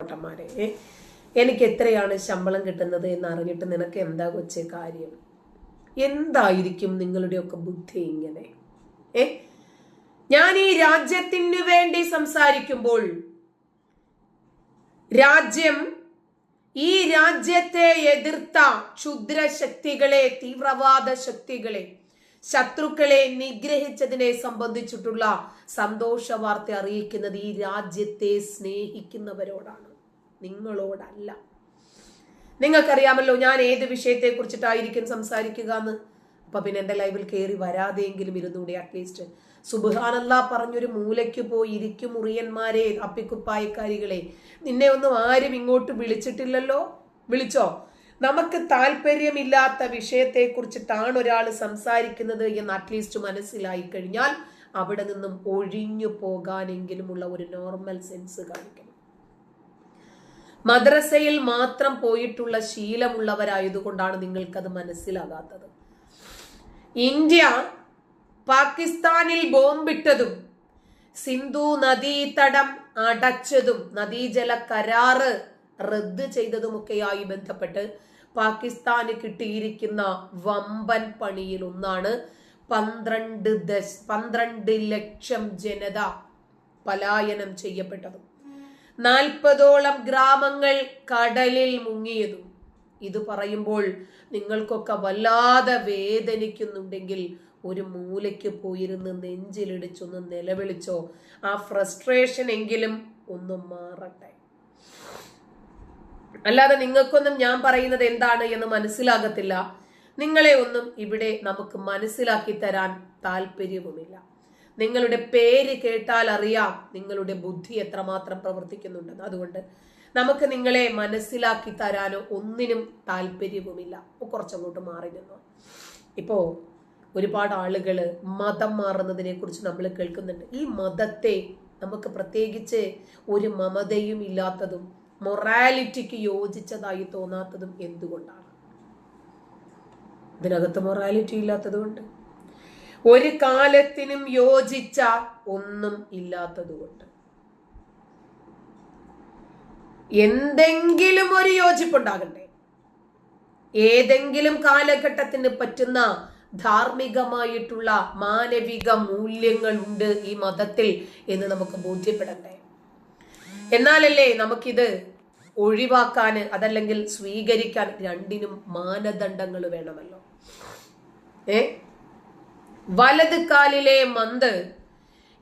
ഏട്ടന്മാരെ ഏ എനിക്ക് എത്രയാണ് ശമ്പളം കിട്ടുന്നത് എന്ന് അറിഞ്ഞിട്ട് നിനക്ക് എന്താ കൊച്ചേ കാര്യം? എന്തായിരിക്കും നിങ്ങളുടെയൊക്കെ ബുദ്ധി ഇങ്ങനെ? ഏ ഞാൻ ഈ രാജ്യത്തിന് വേണ്ടി സംസാരിക്കുമ്പോൾ രാജ്യം ഈ രാജ്യത്തെ എതിർത്ത ക്ഷുദ്ര ശക്തികളെ തീവ്രവാദ ശക്തികളെ ശത്രുക്കളെ നിഗ്രഹിച്ചതിനെ സംബന്ധിച്ചിട്ടുള്ള സന്തോഷ വാർത്ത അറിയിക്കുന്നത് ഈ രാജ്യത്തെ സ്നേഹിക്കുന്നവരോടാണ്. നിങ്ങളോടല്ല. നിങ്ങൾക്കറിയാമല്ലോ ഞാൻ ഏത് വിഷയത്തെ കുറിച്ചിട്ടായിരിക്കും സംസാരിക്കുക എന്ന് അപ്പൊ പിന്നെ എന്റെ ലൈവിൽ കയറി വരാതെയെങ്കിലും ഇരുന്നൂടെ അറ്റ്ലീസ്റ്റ് സുബാനല്ല പറഞ്ഞൊരു മൂലയ്ക്ക് പോയി ഇരിക്കും മുറിയന്മാരെ അപ്പിക്കുപ്പായക്കാരികളെ. നിന്നെ ഒന്നും ആരും ഇങ്ങോട്ട് വിളിച്ചിട്ടില്ലല്ലോ? വിളിച്ചോ? നമുക്ക് താല്പര്യമില്ലാത്ത വിഷയത്തെ കുറിച്ചിട്ടാണ് ഒരാൾ സംസാരിക്കുന്നത് എന്ന് അറ്റ്ലീസ്റ്റ് മനസ്സിലായി കഴിഞ്ഞാൽ അവിടെ നിന്നും ഒഴിഞ്ഞു പോകാനെങ്കിലുമുള്ള ഒരു നോർമൽ സെൻസ് കാണിക്കണം മദ്രസയിൽ മാത്രം പോയിട്ടുള്ള ശീലമുള്ളവരായതുകൊണ്ടാണ് നിങ്ങൾക്കത് മനസ്സിലാകാത്തത്. ഇന്ത്യ പാകിസ്ഥാനിൽ ബോംബിട്ടതും സിന്ധു നദീതടം അടച്ചതും നദീജല കരാറ് റദ്ദ് ചെയ്തതുമൊക്കെയായി ബന്ധപ്പെട്ട് പാകിസ്ഥാന് കിട്ടിയിരിക്കുന്ന വമ്പൻ പണിയിൽ ഒന്നാണ് പന്ത്രണ്ട് ദശ പന്ത്രണ്ട് ലക്ഷം ജനത പലായനം ചെയ്യപ്പെട്ടതും. നാൽപ്പതോളം ഗ്രാമങ്ങൾ കടലിൽ മുങ്ങിയതും. ഇത് പറയുമ്പോൾ നിങ്ങൾക്കൊക്കെ വല്ലാതെ വേദനിക്കുന്നുണ്ടെങ്കിൽ ഒരു മൂലയ്ക്ക് പോയിരുന്ന് നെഞ്ചിലിടിച്ചൊന്ന് നിലവിളിച്ചോ. ആ ഫ്രസ്ട്രേഷൻ എങ്കിലും ഒന്ന് മാറട്ടെ. അല്ലാതെ നിങ്ങൾക്കൊന്നും ഞാൻ പറയുന്നത് എന്താണ് എന്ന് മനസ്സിലാകത്തില്ല. നിങ്ങളെ ഒന്നും ഇവിടെ നമുക്ക് മനസ്സിലാക്കി തരാൻ താല്പര്യവുമില്ല. നിങ്ങളുടെ പേര് കേട്ടാൽ അറിയാം നിങ്ങളുടെ ബുദ്ധി എത്രമാത്രം പ്രവർത്തിക്കുന്നുണ്ടെന്ന്. അതുകൊണ്ട് നമുക്ക് നിങ്ങളെ മനസ്സിലാക്കി തരാനോ ഒന്നിനും താല്പര്യവുമില്ല. കുറച്ചങ്ങോട്ട് മാറി നിന്നു. ഇപ്പോ ഒരുപാട് ആളുകൾ മതം മാറുന്നതിനെ കുറിച്ച് നമ്മൾ കേൾക്കുന്നുണ്ട്. ഈ മതത്തെ നമുക്ക് പ്രത്യേകിച്ച് ഒരു മമതയും ഇല്ലാത്തതും മൊറാലിറ്റിക്ക് യോജിച്ചതായി തോന്നാത്തതും എന്തുകൊണ്ടാണ്? ഇതിനകത്ത് മൊറാലിറ്റി ഇല്ലാത്തത് കൊണ്ട് ഒരു കാലത്തിനും യോജിച്ച ഒന്നും ഇല്ലാത്തതുകൊണ്ട്. എന്തെങ്കിലും ഒരു യോജിപ്പുണ്ടാകണ്ടേ ഏതെങ്കിലും കാലഘട്ടത്തിന് പറ്റുന്ന ധാർമ്മികമായിട്ടുള്ള മാനവിക മൂല്യങ്ങൾ ഉണ്ട് ഈ മതത്തിൽ എന്ന് നമുക്ക് ബോധ്യപ്പെടണ്ടേ എന്നാലല്ലേ നമുക്കിത് ഒഴിവാക്കാൻ അതല്ലെങ്കിൽ സ്വീകരിക്കാൻ രണ്ടിനും മാനദണ്ഡങ്ങൾ വേണമല്ലോ. ഏ? വലത് കാലിലെ മന്ത്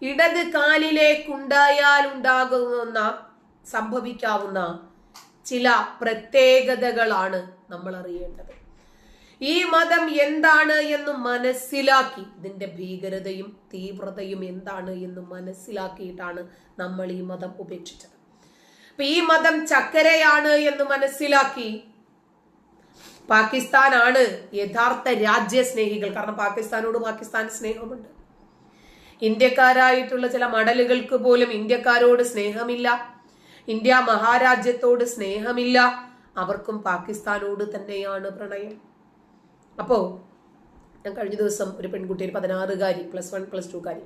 ഇടത് കാലിലേക്കുണ്ടായാൽ ഉണ്ടാകുന്ന സംഭവിക്കാവുന്ന ചില പ്രത്യേകതകളാണ് നമ്മൾ അറിയേണ്ടത്. ഈ മതം എന്താണ് എന്ന് മനസ്സിലാക്കി ഇതിന്റെ ഭീകരതയും തീവ്രതയും എന്താണ് എന്ന് മനസ്സിലാക്കിയിട്ടാണ് നമ്മൾ ഈ മതം ഉപേക്ഷിച്ചത്. അപ്പൊ ഈ മതം ചക്കരയാണ് എന്ന് മനസ്സിലാക്കി പാകിസ്ഥാനാണ് യഥാർത്ഥ രാജ്യസ്നേഹികൾ. കാരണം പാകിസ്ഥാനോട് പാകിസ്ഥാൻ സ്നേഹമുണ്ട്. ഇന്ത്യക്കാരായിട്ടുള്ള ചില മടലുകൾക്ക് പോലും ഇന്ത്യക്കാരോട് സ്നേഹമില്ല. ഇന്ത്യ മഹാരാജ്യത്തോട് സ്നേഹമില്ല. അവർക്കും പാകിസ്ഥാനോട് തന്നെയാണ് പ്രണയം. അപ്പോ ഞാൻ കഴിഞ്ഞ ദിവസം ഒരു പെൺകുട്ടി ഒരു പതിനാറുകാരി പ്ലസ് വൺ പ്ലസ് ടു കാരി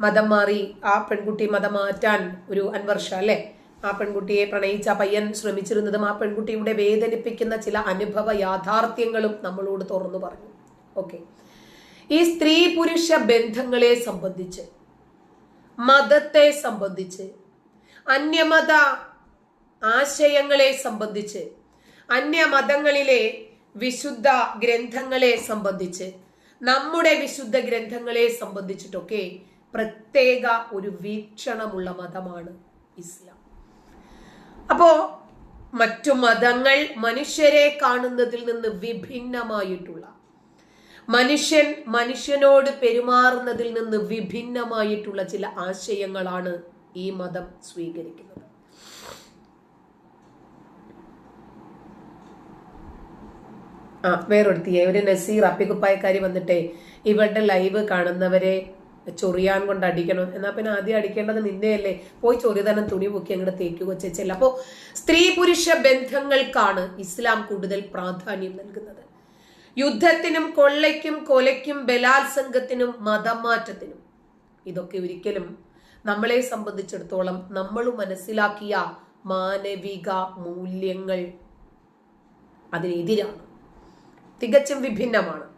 മതം മാറി ആ പെൺകുട്ടി മതം മാറ്റാൻ ഒരു അൻവർഷ അല്ലേ? ആ പെൺകുട്ടിയെ പ്രണയിച്ച പയ്യൻ ശ്രമിച്ചിരുന്നതും ആ പെൺകുട്ടിയുടെ വേദനിപ്പിക്കുന്ന ചില അനുഭവ യാഥാർത്ഥ്യങ്ങളും നമ്മളോട് തുറന്നു പറഞ്ഞു. ഓക്കെ ഈ സ്ത്രീ പുരുഷ ബന്ധങ്ങളെ സംബന്ധിച്ച് മതത്തെ സംബന്ധിച്ച് അന്യമത ആശയങ്ങളെ സംബന്ധിച്ച് അന്യമതങ്ങളിലെ വിശുദ്ധ ഗ്രന്ഥങ്ങളെ സംബന്ധിച്ച് നമ്മുടെ വിശുദ്ധ ഗ്രന്ഥങ്ങളെ സംബന്ധിച്ചിട്ടൊക്കെ പ്രത്യേക ഒരു വീക്ഷണമുള്ള മതമാണ് ഇസ്ലാം. അപ്പോ മറ്റു മതങ്ങൾ മനുഷ്യരെ കാണുന്നതിൽ നിന്ന് വിഭിന്നമായിട്ടുള്ള മനുഷ്യൻ മനുഷ്യനോട് പെരുമാറുന്നതിൽ നിന്ന് വിഭിന്നമായിട്ടുള്ള ചില ആശയങ്ങളാണ് ഈ മതം സ്വീകരിക്കുന്നത്. ആ വേറൊരുത്തിയെ ഒരു നസീർ അപ്പിക്കുപ്പായക്കാരി വന്നിട്ടേ ഇവരുടെ ലൈവ് കാണുന്നവരെ ചൊറിയാൻ കൊണ്ട് അടിക്കണം. എന്നാ പിന്നെ ആദ്യം അടിക്കേണ്ടത് നിന്നെയല്ലേ. പോയി ചൊറിതനം തുണി പൊക്കി അങ്ങോട്ട് തേക്കുക ചേച്ചല്ല അപ്പോ സ്ത്രീ പുരുഷ ബന്ധങ്ങൾക്കാണ് ഇസ്ലാം കൂടുതൽ പ്രാധാന്യം നൽകുന്നത്. യുദ്ധത്തിനും കൊള്ളയ്ക്കും കൊലയ്ക്കും ബലാത്സംഗത്തിനും മതമാറ്റത്തിനും ഇതൊക്കെ ഒരിക്കലും നമ്മളെ സംബന്ധിച്ചിടത്തോളം നമ്മൾ മനസ്സിലാക്കിയ മാനവിക മൂല്യങ്ങൾ അതിനെതിരാണ്. തികച്ചും വിഭിന്നമാണ്.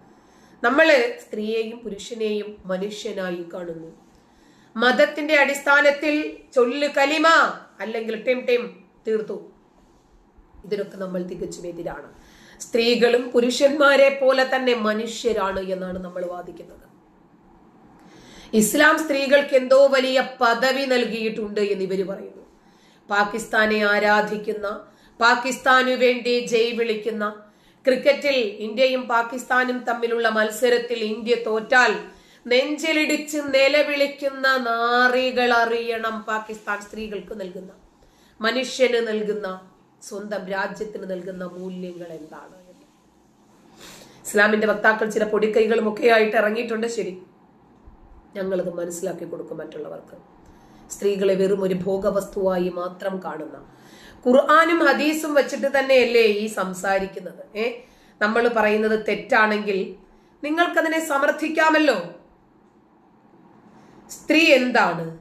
നമ്മൾ സ്ത്രീയെയും പുരുഷനെയും മനുഷ്യനായി കാണുന്നു. മതത്തിന്റെ അടിസ്ഥാനത്തിൽ ചൊല്ല് കലിമ അല്ലെങ്കിൽ ടെം ടെം തീർത്തു. ഇതിനൊക്കെ നമ്മൾ തികച്ചും എതിരാണ്. സ്ത്രീകളും പുരുഷന്മാരെ പോലെ തന്നെ മനുഷ്യരാണ് എന്നാണ് നമ്മൾ വാദിക്കുന്നത്. ഇസ്ലാം സ്ത്രീകൾക്ക് എന്തോ വലിയ പദവി നൽകിയിട്ടുണ്ട് എന്ന് ഇവർ പറയുന്നു. പാകിസ്ഥാനെ ആരാധിക്കുന്ന പാകിസ്ഥാനു വേണ്ടി ജയ് വിളിക്കുന്ന ക്രിക്കറ്റിൽ ഇന്ത്യയും പാകിസ്ഥാനും തമ്മിലുള്ള മത്സരത്തിൽ ഇന്ത്യ തോറ്റാൽ നെഞ്ചിലിടിച്ച് നിലവിളിക്കുന്ന നാറികൾ അറിയണം പാകിസ്ഥാൻ സ്ത്രീകൾക്ക് നൽകുന്ന മനുഷ്യന് നൽകുന്ന സ്വന്തം രാജ്യത്തിന് നൽകുന്ന മൂല്യങ്ങൾ എന്താണ് ഇസ്ലാമിന്റെ വക്താക്കൾ ചില പൊടിക്കൈകളും ഒക്കെ ആയിട്ട് ഇറങ്ങിയിട്ടുണ്ട്. ശരി. ഞങ്ങളത് മനസ്സിലാക്കി കൊടുക്കും മറ്റുള്ളവർക്ക്. സ്ത്രീകളെ വെറും ഒരു ഭോഗവസ്തുവായി മാത്രം കാണുന്ന ഖുർആാനും ഹദീസും വെച്ചിട്ട് തന്നെയല്ലേ ഈ സംസാരിക്കുന്നത്? ഏ? നമ്മൾ പറയുന്നത് തെറ്റാണെങ്കിൽ നിങ്ങൾക്കതിനെ സമർത്ഥിക്കാമല്ലോ. സ്ത്രീ എന്താണ്?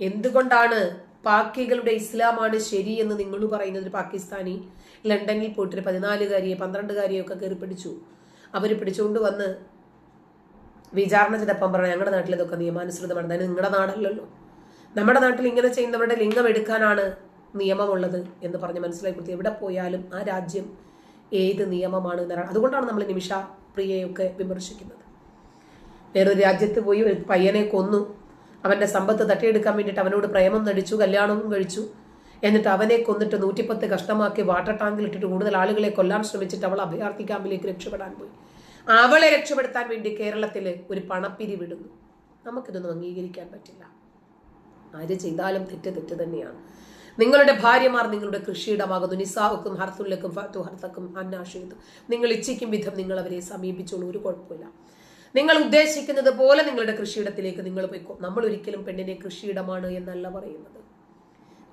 എന്തുകൊണ്ടാണ് പാക്കികളുടെ ഇസ്ലാമാണ് ശരി എന്ന് നിങ്ങൾ പറയുന്നത്? ഒരു പാകിസ്ഥാനി ലണ്ടനിൽ പോയിട്ടൊരു പതിനാലുകാരിയെ പന്ത്രണ്ടുകാരിയെ ഒക്കെ കയറി പിടിച്ചു. അവർ പിടിച്ചുകൊണ്ട് വന്ന് വിചാരണ ചെയ്തപ്പം പറഞ്ഞു ഞങ്ങളുടെ നാട്ടിൽ ഇതൊക്കെ നിയമാനുസൃതമാണ്. നിങ്ങളുടെ നാടല്ലല്ലോ. നമ്മുടെ നാട്ടിൽ ഇങ്ങനെ ചെയ്യുന്നവരുടെ ലിംഗം എടുക്കാനാണ് നിയമമുള്ളത് എന്ന് പറഞ്ഞ് മനസ്സിലാക്കി എവിടെ പോയാലും ആ രാജ്യം ഏത് നിയമമാണ് എന്നറിയാം അതുകൊണ്ടാണ് നമ്മൾ നിമിഷ പ്രിയയൊക്കെ വിമർശിക്കുന്നത്. വേറൊരു രാജ്യത്ത് പോയി ഒരു പയ്യനെ കൊന്നു. അവന്റെ സമ്പത്ത് തട്ടിയെടുക്കാൻ വേണ്ടിയിട്ട് അവനോട് പ്രേമം നടിച്ചു കല്യാണവും കഴിച്ചു. എന്നിട്ട് അവനെ കൊന്നിട്ട് നൂറ്റിപ്പത്ത് കഷ്ടമാക്കി വാട്ടർ ടാങ്കിൽ ഇട്ടിട്ട് കൂടുതൽ ആളുകളെ കൊല്ലാൻ ശ്രമിച്ചിട്ട് അവൾ അഭയാർത്ഥി ക്യാമ്പിലേക്ക് രക്ഷപ്പെടാൻ പോയി. അവളെ രക്ഷപ്പെടുത്താൻ വേണ്ടി കേരളത്തിൽ ഒരു പണപ്പിരി വിടുന്നു നമുക്കിതൊന്നും അംഗീകരിക്കാൻ പറ്റില്ല. ആര് ചെയ്താലും തെറ്റ് തെറ്റ് തന്നെയാണ്. നിങ്ങളുടെ ഭാര്യമാർ നിങ്ങളുടെ കൃഷിയിടമാകുന്നു. നിസാഹുക്കും ഹർത്തുല്ലക്കും ഫാത്തു ഹർത്തക്കും നിങ്ങൾ ഇച്ഛിക്കും വിധം നിങ്ങൾ അവരെ സമീപിച്ചോളൂ. ഒരു കുഴപ്പമില്ല. നിങ്ങൾ ഉദ്ദേശിക്കുന്നത് പോലെ നിങ്ങളുടെ കൃഷിയിടത്തിലേക്ക് നിങ്ങൾ പോയിക്കോ. നമ്മൾ ഒരിക്കലും പെണ്ണിനെ കൃഷിയിടമാണ് എന്നല്ല പറയുന്നത്.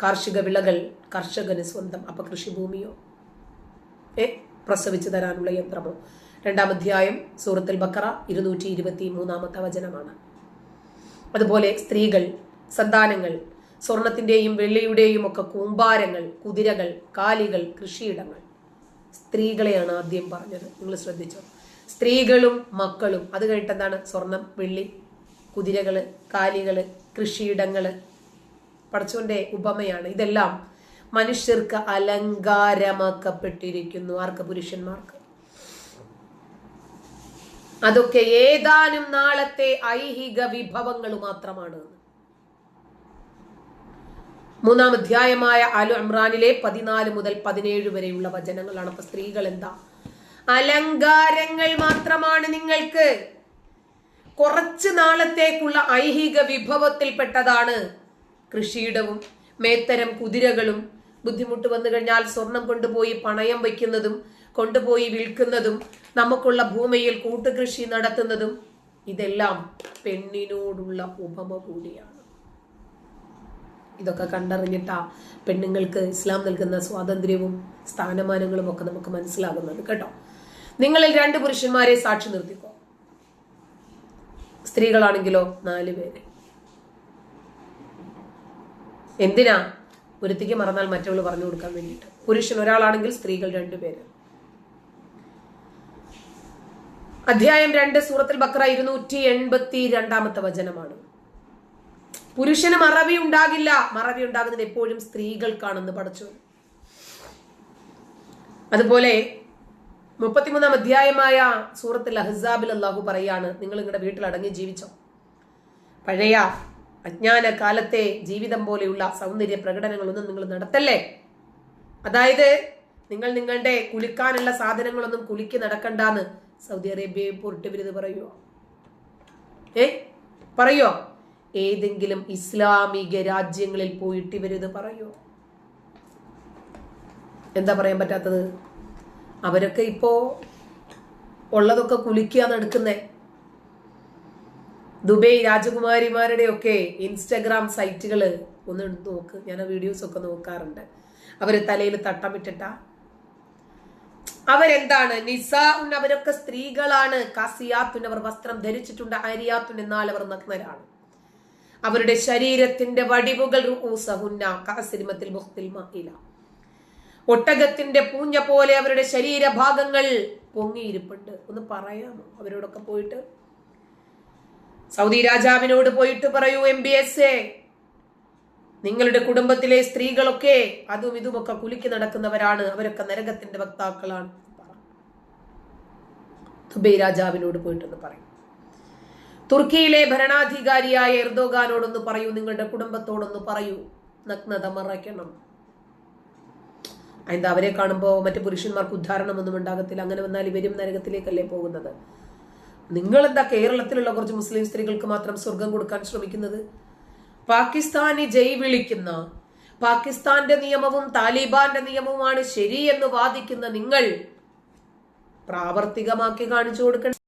കാർഷിക വിളകൾ കർഷകന് സ്വന്തം. അപ്പൊ കൃഷിഭൂമിയോ? ഏ? പ്രസവിച്ചു തരാനുള്ള യന്ത്രമോ? രണ്ടാം അധ്യായം സൂറത്തുൽ ബക്കറ ഇരുന്നൂറ്റി ഇരുപത്തി മൂന്നാമത്തെ വചനമാണ്. അതുപോലെ സ്ത്രീകൾ സന്താനങ്ങൾ സ്വർണത്തിന്റെയും വെള്ളിയുടെയും ഒക്കെ കൂമ്പാരങ്ങൾ കുതിരകൾ കാലികൾ കൃഷിയിടങ്ങൾ. സ്ത്രീകളെയാണ് ആദ്യം പറഞ്ഞത്. നിങ്ങൾ ശ്രദ്ധിച്ചോ? സ്ത്രീകളും മക്കളും. അത് കഴിഞ്ഞിട്ട് എന്താണ്? സ്വർണം വെള്ളി കുതിരകൾ കാലികൾ കൃഷിയിടങ്ങൾ പടച്ചോന്റെ ഉപമയാണ്. ഇതെല്ലാം മനുഷ്യർക്ക് അലങ്കാരമാക്കപ്പെട്ടിരിക്കുന്നു. ആർക്ക്? പുരുഷന്മാർക്ക്. അതൊക്കെ ഏതാനും നാളത്തെ ഐഹിക വിഭവങ്ങൾ മാത്രമാണ്. മൂന്നാം അധ്യായമായ അലു ഇമ്രാനിലെ പതിനാല് മുതൽ പതിനേഴ് വരെയുള്ള വചനങ്ങളാണ്. അപ്പൊ സ്ത്രീകൾ എന്താ അലങ്കാരങ്ങൾ മാത്രമാണ് നിങ്ങൾക്ക്. കുറച്ച് നാളത്തേക്കുള്ള ഐഹിക വിഭവത്തിൽപ്പെട്ടതാണ് കൃഷിയിടവും മേത്തരം കുതിരകളും. ബുദ്ധിമുട്ട് വന്നു കഴിഞ്ഞാൽ സ്വർണം കൊണ്ടുപോയി പണയം വയ്ക്കുന്നതും കൊണ്ടുപോയി വിൽക്കുന്നതും നമുക്കുള്ള ഭൂമിയിൽ കൂട്ടുകൃഷി നടത്തുന്നതും ഇതെല്ലാം പെണ്ണിനോടുള്ള ഉപമ കൂടിയാണ്. ഇതൊക്കെ കണ്ടറിഞ്ഞിട്ടാ പെണ്ണുങ്ങൾക്ക് ഇസ്ലാം നൽകുന്ന സ്വാതന്ത്ര്യവും സ്ഥാനമാനങ്ങളും ഒക്കെ നമുക്ക് മനസ്സിലാകുന്നത് കേട്ടോ. നിങ്ങളിൽ രണ്ട് പുരുഷന്മാരെ സാക്ഷി നിർത്തിക്കോ? സ്ത്രീകളാണെങ്കിലോ നാല് പേര്. എന്തിനാ? ഒരുത്തിക്ക് മറന്നാൽ മറ്റവൾ പറഞ്ഞു കൊടുക്കാൻ വേണ്ടിയിട്ട്. പുരുഷൻ ഒരാളാണെങ്കിൽ സ്ത്രീകൾ രണ്ടുപേര് അധ്യായം രണ്ട് സൂറത്തിൽ ബക്ര ഇരുന്നൂറ്റി എൺപത്തി രണ്ടാമത്തെ വചനമാണ്. പുരുഷന് മറവി ഉണ്ടാകില്ല. മറവി ഉണ്ടാകുന്നത് എപ്പോഴും സ്ത്രീകൾക്കാണെന്ന് പഠിച്ചു. അതുപോലെ മുപ്പത്തിമൂന്നാം അധ്യായമായ സൂറത്ത് ലഹസാബിൽ അള്ളാഹു പറയാണ് നിങ്ങൾ നിങ്ങളുടെ വീട്ടിൽ അടങ്ങി ജീവിച്ചോ. പഴയ അജ്ഞാന കാലത്തെ ജീവിതം പോലെയുള്ള സൗന്ദര്യ പ്രകടനങ്ങളൊന്നും നിങ്ങൾ നടത്തല്ലേ? അതായത് നിങ്ങൾ നിങ്ങളുടെ കുളിക്കാനുള്ള സാധനങ്ങളൊന്നും കുളിക്ക് നടക്കണ്ടെന്ന് സൗദി അറേബ്യയെ പൊരുട്ടുവിരുത് പറയുമോ ഏ? പറയോ ഏതെങ്കിലും ഇസ്ലാമിക രാജ്യങ്ങളിൽ പോയിട്ട് ഇവരിത് പറയോ? എന്താ പറയാൻ പറ്റാത്തത്? അവരൊക്കെ ഇപ്പോ ഉള്ളതൊക്കെ കുലിക്കുക നടക്കുന്നേ ദുബൈ രാജകുമാരിമാരുടെ ഒക്കെ ഇൻസ്റ്റഗ്രാം സൈറ്റുകൾ ഒന്ന് നോക്ക്. ഞാൻ ആ വീഡിയോസ് ഒക്കെ നോക്കാറുണ്ട്. അവർ തലയിൽ തട്ടമിട്ടിട്ട. അവരെന്താണ്? നിസാഉൻ അവരൊക്കെ സ്ത്രീകളാണ്. കാസിയാത്തുൻ അവർ വസ്ത്രം ധരിച്ചിട്ടുണ്ട്. അരിയാത്തുൻ എന്നാൽ അവർ നഗ്നരാണ്. അവരുടെ ശരീരത്തിന്റെ വടിവുകൾ. ഒട്ടകത്തിന്റെ പൂഞ്ഞ പോലെ അവരുടെ ശരീരഭാഗങ്ങൾ പൊങ്ങിയിരിപ്പുണ്ട്. ഒന്ന് പറയാമോ? അവരോടൊക്കെ പോയിട്ട്? സൗദി രാജാവിനോട് പോയിട്ട് പറയൂ എം ബി എസ് എ. നിങ്ങളുടെ കുടുംബത്തിലെ സ്ത്രീകളൊക്കെ അതും ഇതുമൊക്കെ കുലുക്കി നടക്കുന്നവരാണ്. അവരൊക്കെ നരകത്തിന്റെ വക്താക്കളാണ്. ദുബൈ രാജാവിനോട് പോയിട്ടൊന്ന് പറയും. തുർക്കിയിലെ ഭരണാധികാരിയായ എർദോഗാനോടൊന്ന് പറയൂ നിങ്ങളുടെ കുടുംബത്തോടൊന്ന് പറയൂ. നഗ്നത മറയ്ക്കണം എന്താ അവരെ കാണുമ്പോൾ മറ്റു പുരുഷന്മാർക്ക് ഉദ്ധാരണമൊന്നും ഉണ്ടാകത്തില്ല? അങ്ങനെ വന്നാൽ ഇവരും നരകത്തിലേക്കല്ലേ പോകുന്നത്? നിങ്ങൾ എന്താ കേരളത്തിലുള്ള കുറച്ച് മുസ്ലിം സ്ത്രീകൾക്ക് മാത്രം സ്വർഗം കൊടുക്കാൻ ശ്രമിക്കുന്നത്? പാകിസ്ഥാനി ജയ് വിളിക്കുന്ന പാകിസ്ഥാന്റെ നിയമവും താലിബാന്റെ നിയമവുമാണ് ശരി എന്ന് വാദിക്കുന്ന നിങ്ങൾ പ്രാവർത്തികമാക്കി കാണിച്ചു കൊടുക്കണം.